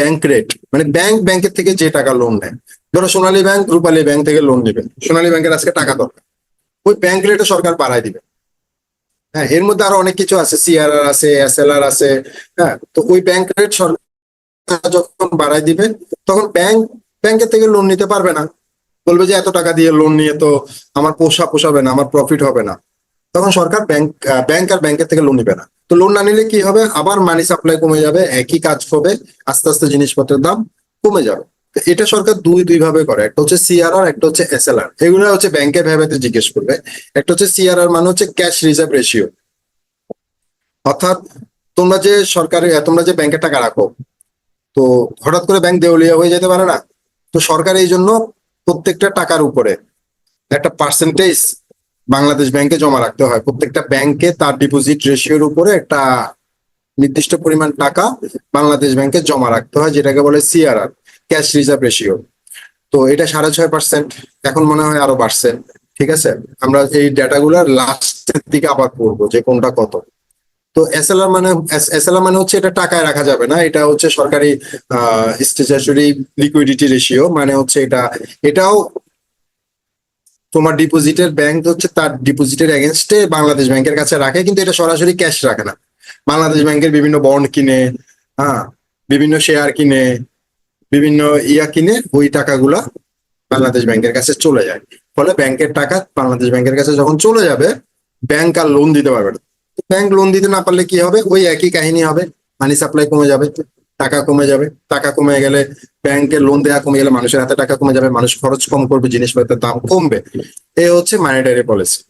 Bank rate মানে bank ব্যাংকের থেকে যে টাকা লোন নেয়, ধরো সোনালী ব্যাংক রূপালী ব্যাংক থেকে লোন নেবে, সোনালী ব্যাংকের আজকে টাকা দরকার, ওই ব্যাংক রেটে সরকার বাড়ায় দিবে। হ্যাঁ এর মধ্যে আরও অনেক কিছু আছে সিআরআর আছে এসএলআর আছে হ্যাঁ তো ওই ব্যাংক রেট সরকার যখন বাড়ায় দিবে, তখন ব্যাংক ব্যাংকের থেকে লোন নিতে পারবে না। বলবে যে এত টাকা দিয়ে লোন নিয়ে তো আমার পোষা পোষাবে না, আমার প্রফিট হবে না। তখন সরকার ব্যাংক ব্যাংক আর ব্যাংকের থেকে লোন নিবে না। তো লোন না নিলে কি হবে? আবার মানি সাপ্লাই কমে যাবে, একই কাজ হবে, আস্তে আস্তে জিনিসপত্রের দাম কমে যাবে। এটা সরকার দুই দুই ভাবে করে। একটা হচ্ছে সিআরআর একটা হচ্ছে এসএলআর এগুলো হচ্ছে ব্যাংকে ভেবেতে জিজ্ঞেস করবে। একটা হচ্ছে সিআরআর মানে হচ্ছে ক্যাশ রিজার্ভ রেশিও অর্থাৎ তোমরা যে সরকারি, তোমরা যে ব্যাংকে টাকা রাখো, তো হঠাৎ করে ব্যাংক দেউলিয়া হয়ে যেতে পারে না। তো সরকার এই জন্য প্রত্যেকটা টাকার উপরে একটা পার্সেন্টেজ বাংলাদেশ ব্যাংকে জমা রাখতে হয়। প্রত্যেকটা ব্যাংকে তার ডিপোজিট রেশিওর উপরে একটা নির্দিষ্ট পরিমাণ টাকা বাংলাদেশ ব্যাংকে জমা রাখতে হয়, যেটাকে বলে সিআরআর ক্যাশ রিজার্ভ রেশিও তো এটা সাড়ে ছয় পার্সেন্ট এখন মনে হয় আরও বাড়ছে। ঠিক আছে? আমরা এই ডেটাগুলোর লাস্টের দিকে আবার পড়ব যে কোনটা কত। তো এসএলআর মানে এসএলআর মানে হচ্ছে এটা টাকায় রাখা যাবে না, এটা হচ্ছে সরকারি লিকুইডিটি রেশিও মানে হচ্ছে এটা, এটাও তোমার ডিপোজিটের ব্যাংক হচ্ছে তার ডিপোজিটের এগেনস্টে বাংলাদেশ ব্যাংকের কাছে রাখে, কিন্তু এটা সরাসরি ক্যাশ রাখে না। বাংলাদেশ ব্যাংকের বিভিন্ন বন্ড কিনে হ্যাঁ বিভিন্ন শেয়ার কিনে, বিভিন্ন ইয়া কিনে ওই টাকাগুলা বাংলাদেশ ব্যাংকের কাছে চলে যায়। ফলে ব্যাংকের টাকা বাংলাদেশ ব্যাংকের কাছে যখন চলে যাবে ব্যাংক আর লোন দিতে পারবে না। ব্যাংক লোন দিতে না পারলে কি হবে? ওই একই কাহিনী হবে। মানি সাপ্লাই কমে যাবে। টাকা কমে যাবে, টাকা কমে গেলে ব্যাংকে লোন দেওয়া কমে গেলে মানুষের হাতে টাকা কমে যাবে, মানুষ খরচ কম করবে, জিনিসপত্রের দাম কমবে। এ হচ্ছে মানিটারি পলিসি